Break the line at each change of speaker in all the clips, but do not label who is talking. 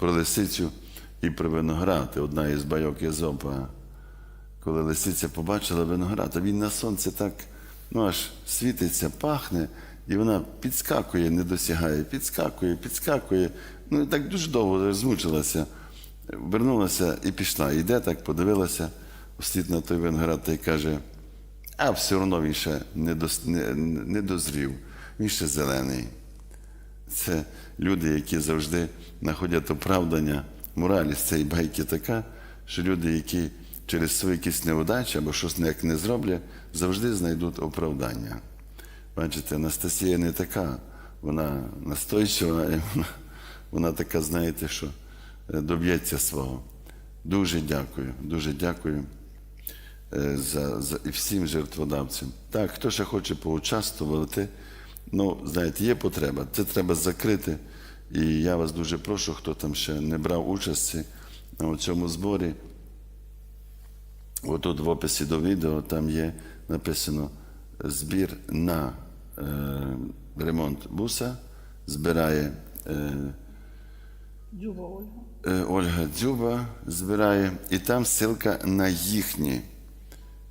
про лисицю і про виноград. Одна із байок Єзопа. Коли лисиця побачила виноград, а він на сонце так ну, аж світиться, пахне, і вона підскакує, не досягає, підскакує, підскакує. Ну і так дуже довго змучилася. Вернулася і пішла. Йде так, подивилася вслід на той виноград та й каже: а все одно він ще не, дос, не, не дозрів, він ще зелений. Це люди, які завжди знаходять оправдання. Мораль з цієї байки така, що люди, які через свої якісь неудачі або щось ніяк не зроблять, завжди знайдуть оправдання. Бачите, Анастасія не така, вона настойчива, і вона, вона така, знаєте, що е, доб'ється свого. Дуже дякую, дуже дякую е, за, за, і всім жертводавцям. Так, хто ще хоче поучаствувати, ну, знаєте, є потреба. Це треба закрити. І я вас дуже прошу, хто там ще не брав участі у цьому зборі. Отут в описі до відео там є написано збір на е, ремонт буса, збирає е,
Дзюба Ольга.
Е, Ольга Дзюба збирає, і там ссылка на їхні,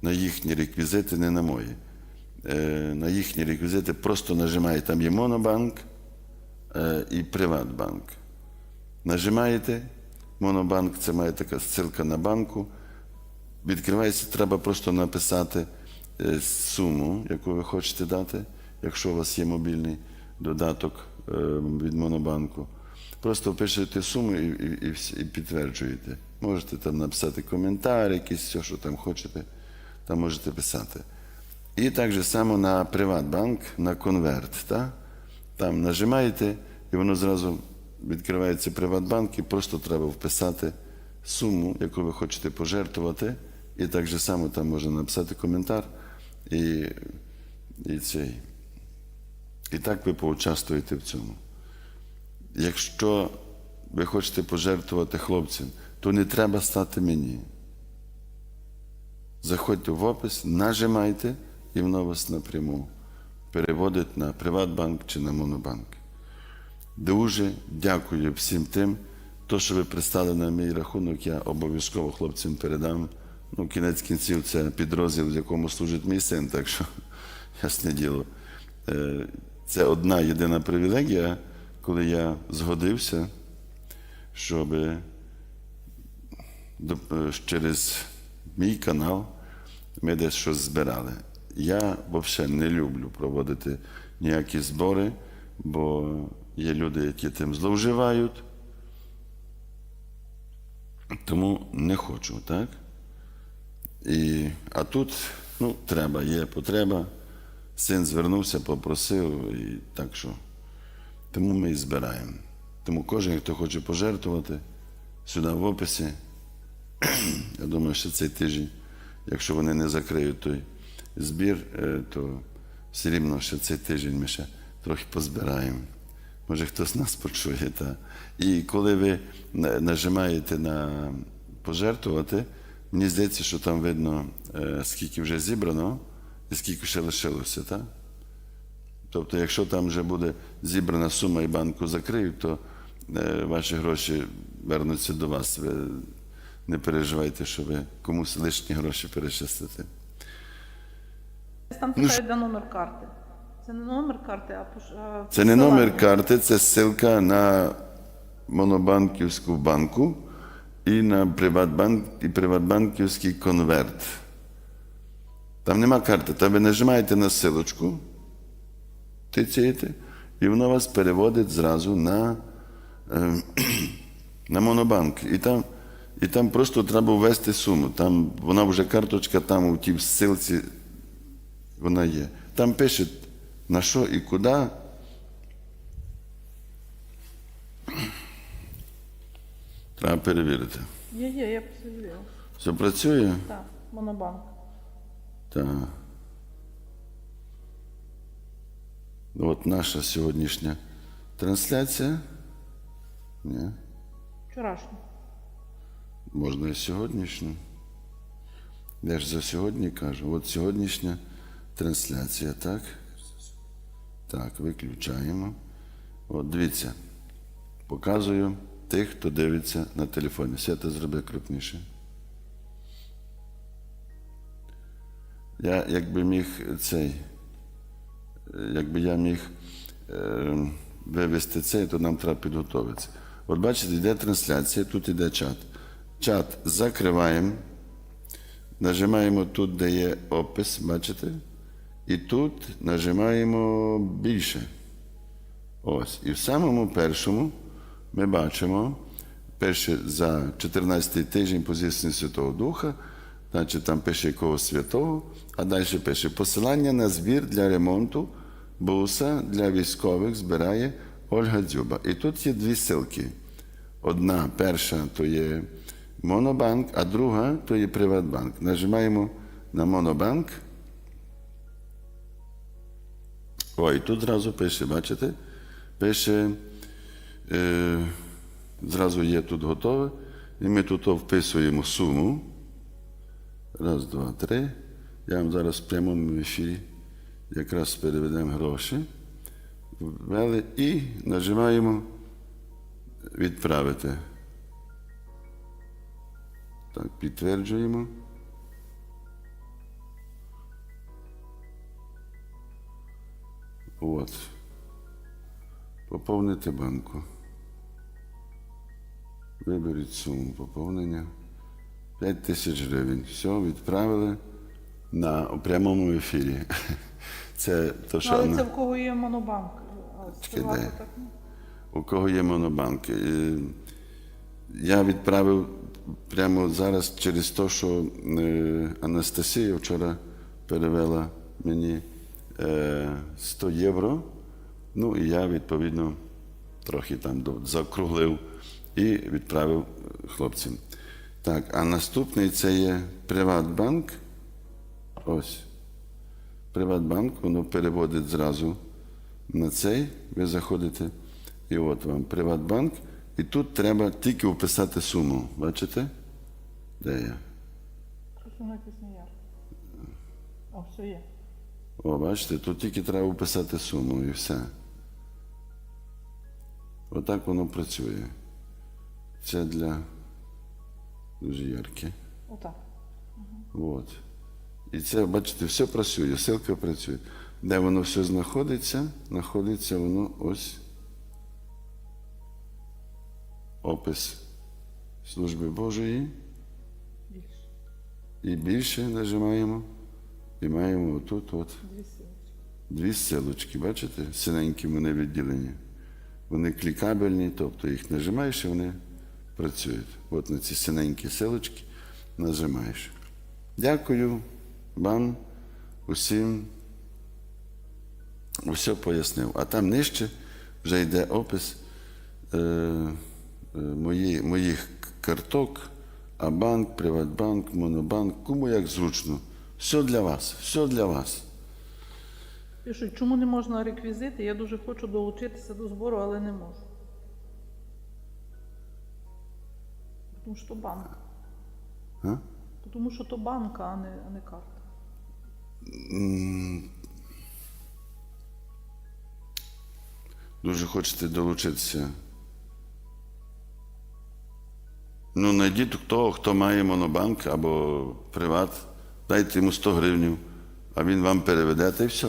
на їхні реквізити, не на мої. Е, На їхні реквізити просто нажимаєте, там є Монобанк е, і Приватбанк. Нажимаєте, Монобанк, це має така ссылка на банку. Відкривається, треба просто написати е, суму, яку ви хочете дати, якщо у вас є мобільний додаток від Монобанку. Просто пишете суму і, і, і, і підтверджуєте. Можете там написати коментар, якийсь, все, що там хочете, там можете писати. І так же само на Приватбанк, на конверт. Та? Там нажимаєте, і воно зразу відкривається Приватбанк, і просто треба вписати суму, яку ви хочете пожертвувати. І так же само там можна написати коментар. І, і, цей. і так ви поучаствуєте в цьому. Якщо ви хочете пожертвувати хлопцям, то не треба стати мені. Заходьте в опис, нажимайте, і воно вас напряму переводить на Приватбанк чи на Монобанк. Дуже дякую всім тим, то, що ви пристали на мій рахунок, я обов'язково хлопцям передам. Ну, кінець кінців це підрозділ, в якому служить мій син, так що ясне діло. Е, Це одна єдина привілегія, коли я згодився, щоб е, через мій канал ми десь щось збирали. Я взагалі не люблю проводити ніякі збори, бо є люди, які тим зловживають. Тому не хочу, так? І, а тут ну, треба, є потреба. Син звернувся, попросив, і так що. Тому ми і збираємо. Тому кожен, хто хоче пожертвувати, сюди в описі. Я думаю, що цей тиждень, якщо вони не закриють той збір, то все рівно ще цей тиждень ми ще трохи позбираємо. Може, хтось нас почує. Та. І коли ви нажимаєте на пожертвувати, мені здається, що там видно, скільки вже зібрано і скільки ще лишилося. Так? Тобто, якщо там вже буде зібрана сума і банку закриють, то ваші гроші вернуться до вас. Ви не переживайте, що ви комусь лишні гроші перечислите.
Там
Ну,
питають, де номер карти. Це не номер карти, а а
Це не номер карти, це ссылка на монобанківську банку і на Приватбанк і Приватбанківський конверт. Там нема карти, там ви нажимаєте на силочку, тицяєте, і воно вас переводить зразу на, е, на монобанк. І там, і там просто треба ввести суму. Там вона вже карточка там у тій ссилці вона є. Там пише на що і куди. Треба перевірити.
Є, є, я посиділа.
Все працює?
Так, монобанк.
Так. От наша сьогоднішня трансляція. Ні.
Вчорашній.
Можна і сьогоднішню. Я ж за сьогодні кажу. От сьогоднішня трансляція, так? Так, виключаємо. От дивіться, показую тих, хто дивиться на телефоні. Свята зроби крупніше. Я якби міг цей, якби я міг е, вивести цей, то нам треба підготуватися. От бачите, йде трансляція, тут йде чат. Чат закриваємо, нажимаємо тут, де є опис, бачите? І тут нажимаємо більше. Ось. І в самому першому ми бачимо перше за 14 тиждень позиції Святого Духа, значить там пише якогось святого, а далі пише посилання на збір для ремонту буса для військових збирає Ольга Дзюба. І тут є дві ссылки. Одна, перша то є Монобанк, а друга то є Приватбанк. Нажимаємо на Монобанк. Ой, тут зразу пише, бачите? Пише, е, зразу є тут готове. І ми тут вписуємо суму. Раз, два, три. Я вам зараз в прямому ефірі якраз переведемо гроші. Ввели і нажимаємо відправити. Так, підтверджуємо. От. Поповнити банку. Виберіть суму поповнення. 5 тисяч гривень. Все, відправили на прямому ефірі. Це то, що
Але
вона-
це в кого є монобанк.
Чекай,
так, ну.
у кого є монобанки. Е, Я відправив прямо зараз через те, що е, Анастасія вчора перевела мені 100 євро. Ну і я відповідно трохи там закруглив і відправив хлопцям. Так, а наступний це є Приватбанк. Ось. Приватбанк, воно переводить зразу на цей. Ви заходите, і от вам Приватбанк. І тут треба тільки вписати суму. Бачите? Де я?
Щось воно якесь. О, все є.
О, бачите, тут тільки треба вписати суму і все. Отак воно працює. Це для дуже ярке.
Отак.
От. І це, бачите, все працює, ссылка працює. Де воно все знаходиться, знаходиться воно ось опис служби Божої.
Більше.
І більше нажимаємо. І маємо отут от
Дві силочки.
бачите? Синенькі вони відділені. Вони клікабельні, тобто їх нажимаєш і вони працюють. От на ці синенькі силочки нажимаєш. Дякую вам усім. Все пояснив. А там нижче вже йде опис е, е, мої, моїх карток, Абанк, Приватбанк, Монобанк, кому як зручно. Все для вас, все для вас.
Пишуть, чому не можна реквізити? Я дуже хочу долучитися до збору, але не можу. Тому що то банк.
А?
Тому що то банка, а не, а не карта.
Дуже хочете долучитися. Ну, знайдіть того, хто має монобанк або приват, дайте йому 100 гривень, а він вам переведе, та й все.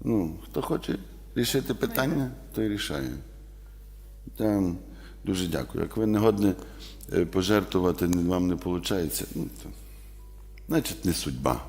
Ну, хто хоче рішити питання, той рішає. Я дуже дякую. Як ви не годні е, пожертвувати, вам не виходить, ну, то, значить, не судьба.